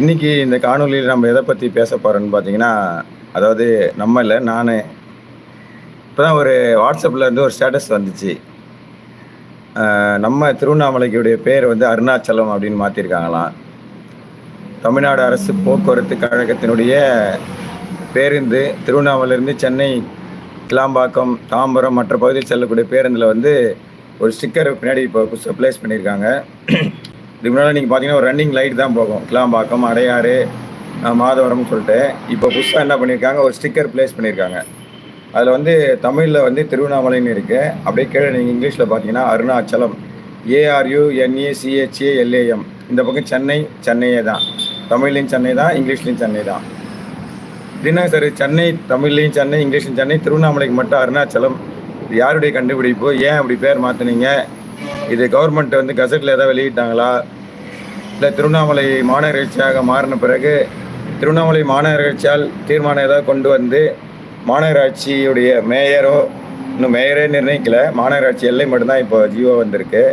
இன்னைக்கு இந்த காணொலியில் நம்ம எதை பற்றி பேச போகிறோன்னு பார்த்தீங்கன்னா அதாவது நம்ம இல்லை நான். இப்போ தான் ஒரு வாட்ஸ்அப்பில் இருந்து ஒரு ஸ்டேட்டஸ் வந்துச்சு. நம்ம திருவண்ணாமலைக்குடைய பேர் வந்து அருணாச்சலம் அப்படின்னு மாற்றிருக்காங்களாம் தமிழ்நாடு அரசு போக்குவரத்து கழகத்தினுடைய பேருந்து திருவண்ணாமலையிலேருந்து சென்னை கிளாம்பாக்கம் தாம்பரம் மற்ற பகுதியில் செல்லக்கூடிய பேருந்தில் வந்து ஒரு ஸ்டிக்கர் பின்னாடி இப்போ புதுசாக ப்ளேஸ் பண்ணியிருக்காங்க. இதுக்கு முன்னால் நீங்கள் பார்த்தீங்கன்னா ஒரு ரன்னிங் லைட் தான் போகும். கிளாம்பாக்கம் அடையாறு மாதவரம்னு சொல்லிட்டு. இப்போ புதுசாக என்ன பண்ணியிருக்காங்க ஒரு ஸ்டிக்கர் ப்ளேஸ் பண்ணியிருக்காங்க அதில் வந்து தமிழில் வந்து திருவண்ணாமலைன்னு இருக்குது அப்படியே கீழே நீங்கள் இங்கிலீஷில் பார்த்தீங்கன்னா Arunachalam. A R U N A C H A L A M இந்த பக்கம் சென்னை சென்னையே தான். தமிழ்லையும் சென்னை தான் இங்கிலீஷ்லையும் சென்னை தான். இதுனா சார் சென்னை தமிழ்லையும் சென்னை இங்கிலீஷ்லையும் சென்னை திருவண்ணாமலைக்கு மட்டும் அருணாச்சலம். யாருடைய கண்டுபிடிப்பு? ஏன் அப்படி பேர் மாற்றினீங்க இது கவர்மெண்ட் வந்து கசட்டில் எதாவது வெளியிட்டாங்களா? இல்லை திருவண்ணாமலை மாநகராட்சியாக மாறின பிறகு திருவண்ணாமலை மாநகராட்சியால் தீர்மானம் ஏதாவது கொண்டு வந்து மாநகராட்சியுடைய மேயரோ இன்னும் மேயரே நிர்ணயிக்கல. மாநகராட்சி எல்லை மட்டும்தான் இப்போ ஜியோ வந்திருக்கு.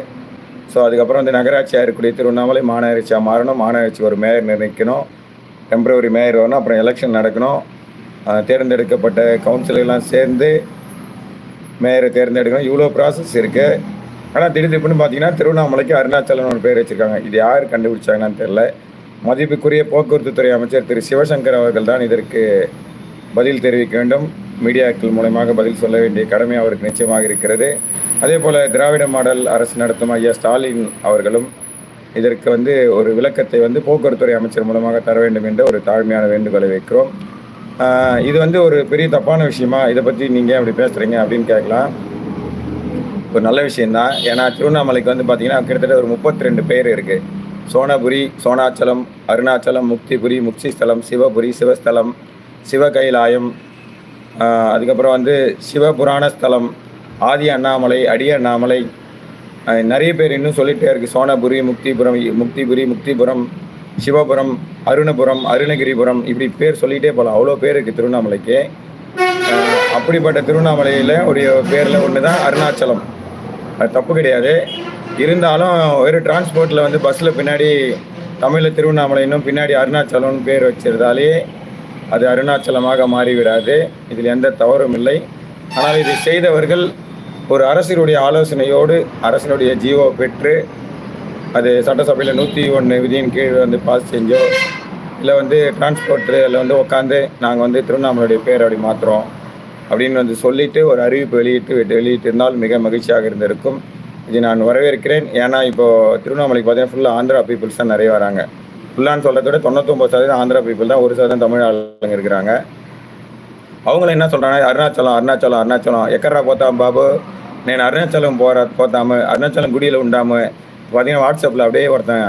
ஸோ அதுக்கப்புறம் வந்து நகராட்சியாக இருக்கக்கூடிய திருவண்ணாமலை மாநகராட்சியாக மாறணும். மாநகராட்சி ஒரு மேயர் நிர்ணயிக்கணும். டெம்பரவரி மேயர் வரணும். அப்புறம் எலெக்ஷன் நடக்கணும். தேர்ந்தெடுக்கப்பட்ட கவுன்சிலர்லாம் சேர்ந்து மேயரை தேர்ந்தெடுக்கணும். இவ்வளோ ப்ராசஸ் இருக்குது ஆனால் திடீர் திடீர்னு பார்த்தீங்கன்னா திருவண்ணாமலைக்கு அருணாச்சலம் ஒரு பேர் வச்சுருக்காங்க. இது யார் கண்டுபிடிச்சாங்கன்னு தெரில மதிப்புக்குரிய போக்குவரத்து துறை அமைச்சர் திரு சிவசங்கர் அவர்கள் தான் இதற்கு பதில் தெரிவிக்க வேண்டும். மீடியாக்கள் மூலமாக பதில் சொல்ல வேண்டிய கடமை அவருக்கு நிச்சயமாக இருக்கிறது. அதே போல் திராவிட மாடல் அரசு நடத்தும் ஐயா ஸ்டாலின் அவர்களும் இதற்கு வந்து ஒரு விளக்கத்தை வந்து போக்குவரத்துறை அமைச்சர் மூலமாக தர வேண்டும் என்ற ஒரு தாழ்மையான வேண்டுகோளை வைக்கிறோம். இது வந்து ஒரு பெரிய தப்பான விஷயமா? இதை பற்றி நீங்கள் அப்படி பேசுகிறீங்க அப்படின்னு கேட்கலாம். ஒரு நல்ல விஷயந்தான் ஏன்னா திருவண்ணாமலைக்கு வந்து பார்த்திங்கன்னா கிட்டத்தட்ட ஒரு முப்பத்தி ரெண்டு பேர் இருக்குது சோனபுரி சோனாச்சலம் அருணாச்சலம் முக்திபுரி முக்திஸ்தலம் சிவபுரி சிவஸ்தலம் சிவகைலாயம் அதுக்கப்புறம் வந்து சிவபுராணஸ்தலம் ஆதி அண்ணாமலை அடி அண்ணாமலை நிறைய பேர் இன்னும் சொல்லிகிட்டே இருக்குது சோனபுரி முக்திபுரம் முக்திபுரி முக்திபுரம் சிவபுரம் அருணபுரம் அருணகிரிபுரம் இப்படி பேர் சொல்லிகிட்டே போகலாம் அவ்வளோ பேர் இருக்குது திருவண்ணாமலைக்கு. அப்படிப்பட்ட திருவண்ணாமலையில் ஒரு பேரில் ஒன்று தான் அருணாச்சலம். அது தப்பு கிடையாது. இருந்தாலும் ஒரு டிரான்ஸ்போர்ட்டில் வந்து பஸ்ஸில் பின்னாடி தமிழில் திருவண்ணாமலைன்னும் பின்னாடி அருணாச்சலம்னு பேர் வச்சிருந்தாலே அது அருணாச்சலமாக மாறிவிடாது. இதில் எந்த தவறும் இல்லை. ஆனால் இதை செய்தவர்கள் ஒரு அரசினுடைய ஆலோசனையோடு அரசினுடைய ஜீவோ பெற்று அது சட்டசபையில் நூற்றி ஒன்று விதியின் கீழ் வந்து பாஸ் செஞ்சோ இல்லை வந்து டிரான்ஸ்போர்ட்டில் வந்து உட்காந்து நாங்கள் வந்து திருவண்ணாமலையுடைய பேர் அப்படி மாற்றுறோம் அப்படின்னு வந்து சொல்லிட்டு ஒரு அறிவிப்பு வெளியிட்டு வெளியிட்டிருந்தால் மிக மகிழ்ச்சியாக இருந்திருக்கும். இது நான் வரவேற்கிறேன். ஏன்னா இப்போ திருவண்ணாமலைக்கு பார்த்தீங்கன்னா ஃபுல்லாக ஆந்திரா பீப்புள்ஸ் தான் நிறைய வராங்க. ஃபுல்லான்னு சொல்கிறத விட தொண்ணூத்தொம்பது சதவீதம் ஆந்திரா பீப்புள் தான் ஒரு சதவீதம் தமிழ் ஆளுங்க இருக்கிறாங்க. அவங்களும் என்ன சொல்கிறாங்க அருணாச்சலம் அருணாச்சலம் அருணாச்சலம். எக்கரா போத்தாம் பாபு. నేను அருணாச்சலம் போகிற పోతాము அருணாச்சலம் குடியில் உண்டாமு. பார்த்தீங்கன்னா வாட்ஸ்அப்பில் அப்படியே ஒருத்தன்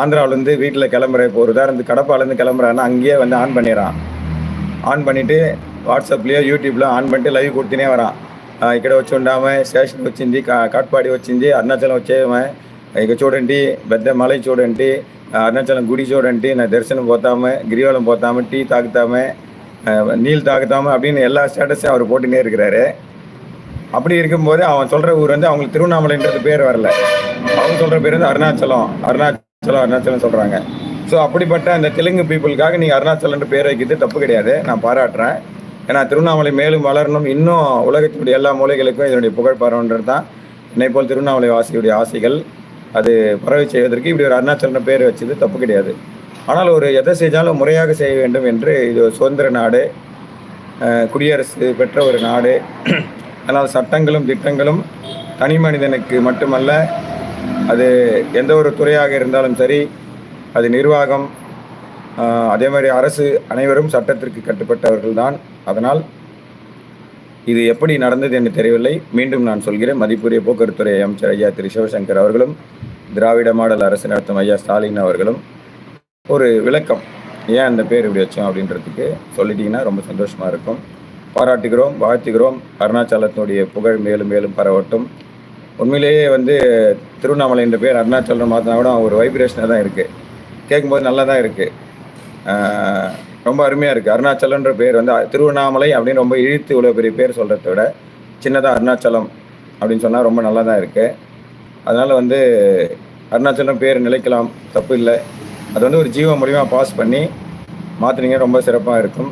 ஆந்திராவிலேருந்து வீட்டில் கிளம்புற இப்போ ஒரு உதாரணத்துக்கு கடப்பாலேருந்து கிளம்புறான்னா அங்கேயே வந்து ஆன் பண்ணிடுறான். ஆன் பண்ணிவிட்டு వాట్సాప్లో యూట్యూబ్లో ఆన్ பண்ணிட்டு లైవ్ కొడుతూనే వరా ఆ, ఇక్కడ వచ్చి ఉండాము స్టేషన్ వచ్చింది కా- కాట్పాడి వచ్చింది అరుణాచలం వచ్చేమే ఇక చూడండి పెద్ద మలై చూడండి ఆ, అరుణాచలం గుడి చూడండి నా దర్శనం పోతాము గిరివలం పోతాము టీ తాగుతాము ఆ, நீல் தாக்குதாம அப்படின்னு எல்லா ஸ்டேட்டஸையும் அவர் போட்டுனே இருக்கிறாரு அப்படி இருக்கும்போது அவன் சொல்கிற ஊர் வந்து அவங்களுக்கு திருவண்ணாமலைன்றது பேர் வரல அவங்க சொல்கிற பேர் வந்து அருணாச்சலம் அருணாச்சலம் அருணாச்சலம் சொல்கிறாங்க ஸோ அப்படிப்பட்ட அந்த தெலுங்கு பீப்புளுக்காக நீங்கள் அருணாச்சலன்ற பேர் வைக்கிறது தப்பு கிடையாது நான் பாராட்டுறேன் ஏன்னா திருவண்ணாமலை மேலும் வளரணும் இன்னும் உலகத்தினுடைய எல்லா மூலைகளுக்கும் இதனுடைய புகழ் பரவன்றது தான். என்னை போல் திருவண்ணாமலை வாசியுடைய ஆசைகள் அது பரவி செய்வதற்கு இப்படி ஒரு அருணாச்சலன பேர் வச்சது தப்பு கிடையாது. ஆனால் ஒரு எதை செஞ்சாலும் முறையாக செய்ய வேண்டும் என்று இது ஒரு சுதந்திர நாடு குடியரசு பெற்ற ஒரு நாடு. அதனால் சட்டங்களும் திட்டங்களும் தனி மனிதனுக்கு மட்டுமல்ல அது எந்த ஒரு துறையாக இருந்தாலும் சரி அது நிர்வாகம் அதே மாதிரி அரசு அனைவரும் சட்டத்திற்கு கட்டுப்பட்டவர்கள் தான் அதனால் இது எப்படி நடந்தது என்று தெரியவில்லை. மீண்டும் நான் சொல்கிறேன். மதிப்புரிய போக்குவரத்துறை அமைச்சர் ஐயா திரு சிவசங்கர் அவர்களும் திராவிட மாடல் அரசு நடத்தும் ஐயா ஸ்டாலின் அவர்களும் ஒரு விளக்கம். ஏன் அந்த பேர் இப்படி வச்சோம் அப்படின்றதுக்கு சொல்லிட்டீங்கன்னா ரொம்ப சந்தோஷமாக இருக்கும். பாராட்டுகிறோம் வாழ்த்துகிறோம். அருணாச்சலத்தினுடைய புகழ் மேலும் மேலும் பரவட்டும். உண்மையிலேயே வந்து திருவண்ணாமலை என்ற பேர் அருணாச்சலம் மாற்றினா கூட ஒரு வைப்ரேஷனாக தான் இருக்குது கேட்கும்போது நல்லா தான் இருக்குது ரொம்ப அருமையாக இருக்குது அருணாச்சலன்ற பேர் வந்து திருவண்ணாமலை அப்படின்னு ரொம்ப இழுத்து இவ்வளோ பெரிய பேர் சொல்கிறத விட சின்னதாக அருணாச்சலம் அப்படின்னு சொன்னால் ரொம்ப நல்லா தான் இருக்குது அதனால் வந்து அருணாச்சலம் பேர் நிலைக்கலாம் தப்பு இல்லை. அது வந்து ஒரு ஜீவ மூலிமா பாஸ் பண்ணி மாற்றினீங்க ரொம்ப சிறப்பாக இருக்கும்.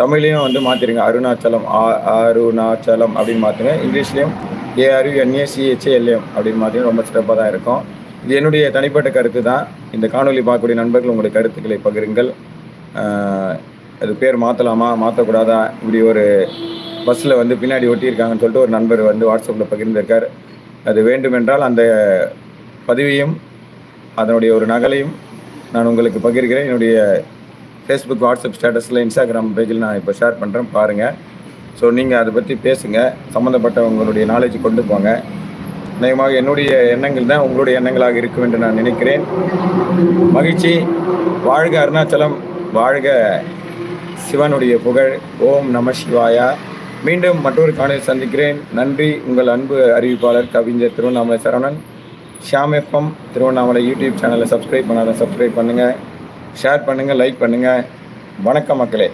தமிழ்லேயும் வந்து மாற்றிடுங்க அருணாச்சலம் ஆ அருணாச்சலம் அப்படின்னு மாற்றுங்க இங்கிலீஷ்லேயும் ஏஆர்யூ சிஹெச்ஏஎல்எம் அப்படின்னு மாற்றினா ரொம்ப சிறப்பாக தான் இருக்கும். இது என்னுடைய தனிப்பட்ட கருத்து தான் இந்த காணொலி பார்க்கக்கூடிய நண்பர்கள் உங்களுடைய கருத்துக்களை பகிருங்கள். அது பேர் மாற்றலாமா மாற்றக்கூடாதா இப்படி ஒரு பஸ்ஸில் வந்து பின்னாடி ஒட்டியிருக்காங்கன்னு சொல்லிட்டு ஒரு நண்பர் வந்து வாட்ஸ்அப்பில் பகிர்ந்திருக்கார். அது வேண்டுமென்றால் அந்த பதிவையும் அதனுடைய ஒரு நகலையும் நான் உங்களுக்கு பகிர்கிறேன். என்னுடைய ஃபேஸ்புக் வாட்ஸ்அப் ஸ்டேட்டஸில் இன்ஸ்டாகிராம் பேஜில் நான் இப்போ ஷேர் பண்ணுறேன் பாருங்கள் ஸோ நீங்கள் அதை பற்றி பேசுங்கள் சம்மந்தப்பட்ட உங்களுடைய நாலேஜ் கொண்டு போங்க. நிச்சயமாக என்னுடைய எண்ணங்கள் தான் உங்களுடைய எண்ணங்களாக இருக்கும் என்று நான் நினைக்கிறேன். மகிழ்ச்சி. வாழ்க அருணாச்சலம். வாழ்க சிவனுடைய புகழ். ஓம் நம சிவாயா. மீண்டும் மற்றொரு காணொலி சந்திக்கிறேன். நன்றி. உங்கள் அன்பு அறிவிப்பாளர் கவிஞர் திருவண்ணாமலை சரவணன். ஷியாம் எஃப்எம் திருவண்ணாமலை யூடியூப் சேனலை சப்ஸ்கிரைப் பண்ணாத சப்ஸ்கிரைப் பண்ணுங்கள் ஷேர் பண்ணுங்கள் லைக் பண்ணுங்கள் வணக்கம் மக்களே.